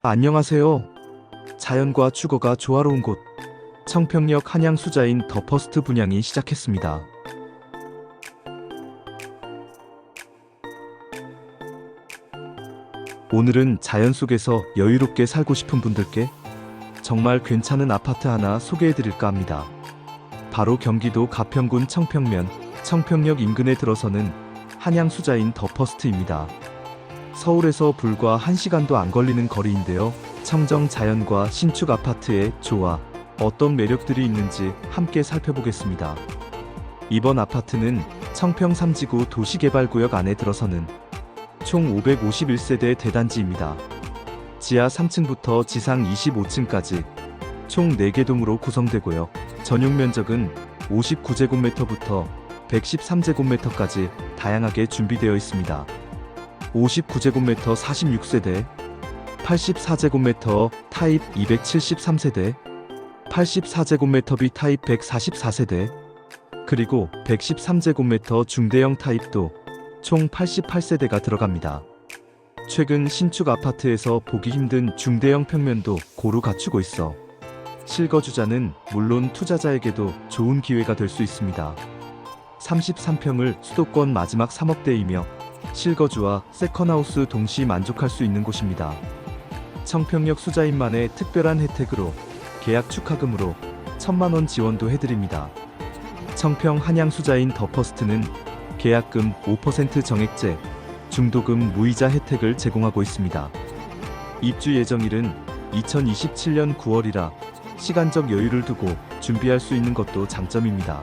안녕하세요. 자연과 주거가 조화로운 곳 청평역 한양 수자인 더 퍼스트 분양이 시작했습니다. 오늘은 자연 속에서 여유롭게 살고 싶은 분들께 정말 괜찮은 아파트 하나 소개해 드릴까 합니다. 바로 경기도 가평군 청평면 청평역 인근에 들어서는 한양 수자인 더 퍼스트입니다. 서울에서 불과 1시간도 안 걸리는 거리인데요. 청정 자연과 신축 아파트의 조화, 어떤 매력들이 있는지 함께 살펴보겠습니다. 이번 아파트는 청평 3지구 도시개발구역 안에 들어서는 총 551세대 대단지입니다. 지하 3층부터 지상 25층까지 총 4개 동으로 구성되고요. 전용 면적은 59제곱미터부터 113제곱미터까지 다양하게 준비되어 있습니다. 59제곱미터 46세대, 84제곱미터 타입 273세대, 84제곱미터 B 타입 144세대, 그리고 113제곱미터 중대형 타입도 총 88세대가 들어갑니다. 최근 신축 아파트에서 보기 힘든 중대형 평면도 고루 갖추고 있어 실거주자는 물론 투자자에게도 좋은 기회가 될 수 있습니다. 33평을 수도권 마지막 3억대이며 실거주와 세컨하우스 동시 만족할 수 있는 곳입니다. 청평역 수자인만의 특별한 혜택으로 계약 축하금으로 천만 원 지원도 해드립니다. 청평 한양 수자인 더 퍼스트는 계약금 5% 정액제, 중도금 무이자 혜택을 제공하고 있습니다. 입주 예정일은 2027년 9월이라 시간적 여유를 두고 준비할 수 있는 것도 장점입니다.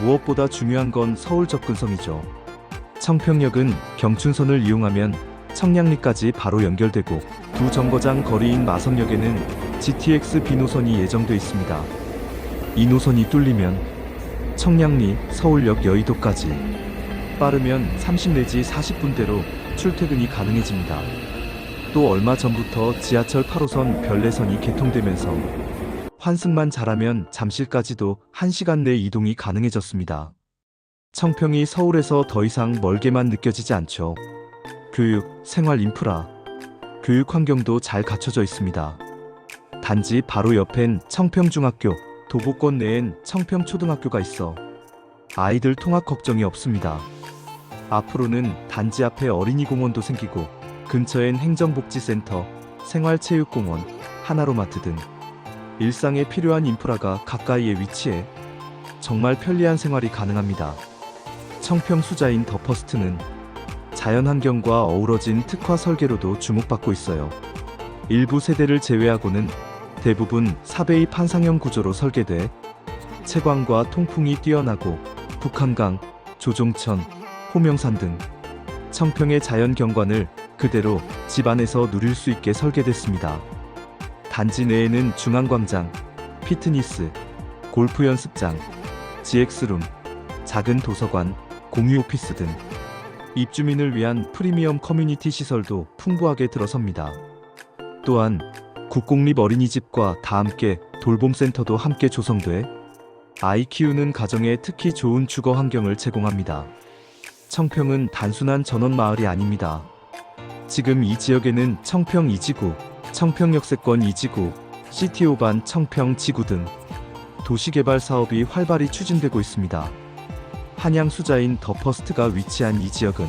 무엇보다 중요한 건 서울 접근성이죠. 청평역은 경춘선을 이용하면 청량리까지 바로 연결되고 두 정거장 거리인 마성역에는 GTX B 노선이 예정돼 있습니다. 이 노선이 뚫리면 청량리, 서울역 여의도까지 빠르면 30 내지 40분대로 출퇴근이 가능해집니다. 또 얼마 전부터 지하철 8호선 별내선이 개통되면서 환승만 잘하면 잠실까지도 1시간 내 이동이 가능해졌습니다. 청평이 서울에서 더 이상 멀게만 느껴지지 않죠. 교육, 생활 인프라, 교육 환경도 잘 갖춰져 있습니다. 단지 바로 옆엔 청평중학교, 도보권 내엔 청평초등학교가 있어 아이들 통학 걱정이 없습니다. 앞으로는 단지 앞에 어린이 공원도 생기고 근처엔 행정복지센터, 생활체육공원, 하나로마트 등 일상에 필요한 인프라가 가까이에 위치해 정말 편리한 생활이 가능합니다. 청평 수자인 더 퍼스트는 자연환경과 어우러진 특화 설계로도 주목받고 있어요. 일부 세대를 제외하고는 대부분 사베이 판상형 구조로 설계돼 채광과 통풍이 뛰어나고 북한강, 조종천, 호명산 등 청평의 자연 경관을 그대로 집 안에서 누릴 수 있게 설계됐습니다. 단지 내에는 중앙광장, 피트니스, 골프 연습장, GX룸, 작은 도서관, 공유 오피스 등 입주민을 위한 프리미엄 커뮤니티 시설도 풍부하게 들어섭니다. 또한 국공립 어린이집과 다 함께 돌봄센터도 함께 조성돼 아이 키우는 가정에 특히 좋은 주거 환경을 제공합니다. 청평은 단순한 전원 마을이 아닙니다. 지금 이 지역에는 청평 2지구, 청평 역세권 2지구, 시티오반 청평 지구 등 도시개발 사업이 활발히 추진되고 있습니다. 한양 수자인 더 퍼스트가 위치한 이 지역은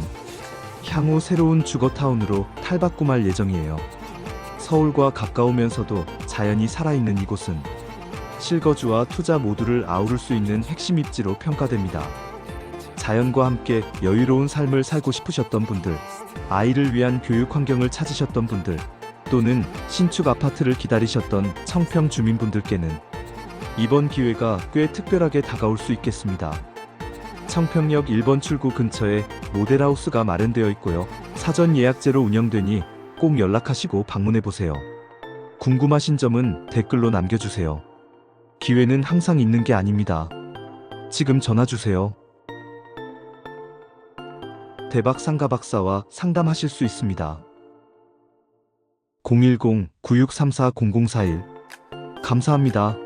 향후 새로운 주거타운으로 탈바꿈할 예정이에요. 서울과 가까우면서도 자연이 살아있는 이곳은 실거주와 투자 모두를 아우를 수 있는 핵심 입지로 평가됩니다. 자연과 함께 여유로운 삶을 살고 싶으셨던 분들, 아이를 위한 교육 환경을 찾으셨던 분들, 또는 신축 아파트를 기다리셨던 청평 주민분들께는 이번 기회가 꽤 특별하게 다가올 수 있겠습니다. 청평역 1번 출구 근처에 모델하우스가 마련되어 있고요. 사전 예약제로 운영되니 꼭 연락하시고 방문해 보세요. 궁금하신 점은 댓글로 남겨주세요. 기회는 항상 있는 게 아닙니다. 지금 전화 주세요. 대박 상가 박사와 상담하실 수 있습니다. 010-9634-0041 감사합니다.